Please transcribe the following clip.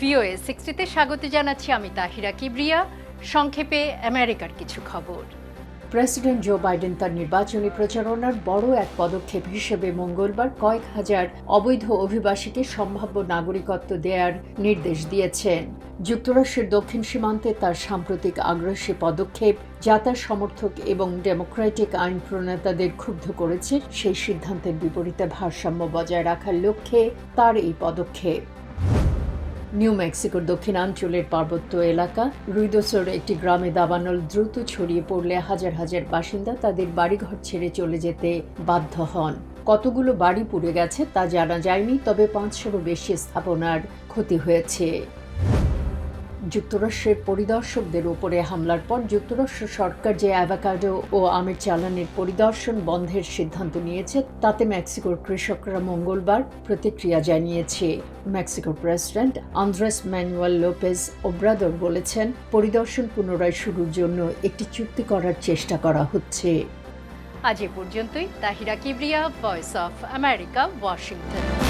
VOA সিক্সটিতে স্বাগত জানাচ্ছি আমি তাহিরা কিবরিয়া। সংক্ষেপে আমেরিকার কিছু খবর। প্রেসিডেন্ট জো বাইডেন তার নির্বাচনী প্রচারণার বড় এক পদক্ষেপ হিসেবে মঙ্গলবার কয়েক হাজার অবৈধ অভিবাসীকে সম্ভাব্য নাগরিকত্ব দেওয়ার নির্দেশ দিয়েছেন। যুক্তরাষ্ট্রের দক্ষিণ সীমান্তে তার সাম্প্রতিক আগ্রাসী পদক্ষেপ যা তার সমর্থক এবং ডেমোক্রেটিক আইন প্রণেতাদের ক্ষুব্ধ করেছে, সেই সিদ্ধান্তের বিপরীতে ভারসাম্য বজায় রাখার লক্ষ্যে তার এই পদক্ষেপ। নিউ মেক্সিকোর দক্ষিণাঞ্চলের পার্বত্য এলাকা। রুইদোসোর একটি গ্রামে দাবানল দ্রুত ছড়িয়ে পড়লে হাজার হাজার বাসিন্দা তাদের বাড়িঘর ছেড়ে চলে যেতে বাধ্য হন। কতগুলো বাড়ি পুড়ে গেছে তা জানা যায়নি, তবে পাঁচশোরও বেশি স্থাপনার ক্ষতি হয়েছে। যুক্তরাষ্ট্রের পরিদর্শকদের উপরে হামলার পর যুক্তরাষ্ট্র সরকার যে অ্যাভাকাডো ও আমের চালানের পরিদর্শন বন্ধের সিদ্ধান্ত নিয়েছে, তাতে মেক্সিকোর কৃষকরা মঙ্গলবার প্রতিক্রিয়া জানিয়েছে। মেক্সিকোর president Andres Manuel Lopez Obrador বলেছেন, পরিদর্শন পুনরায় শুরুর জন্য একটি চুক্তি করার চেষ্টা করা হচ্ছে। আজ এ পর্যন্তই। Tahira Kibria voice of America Washington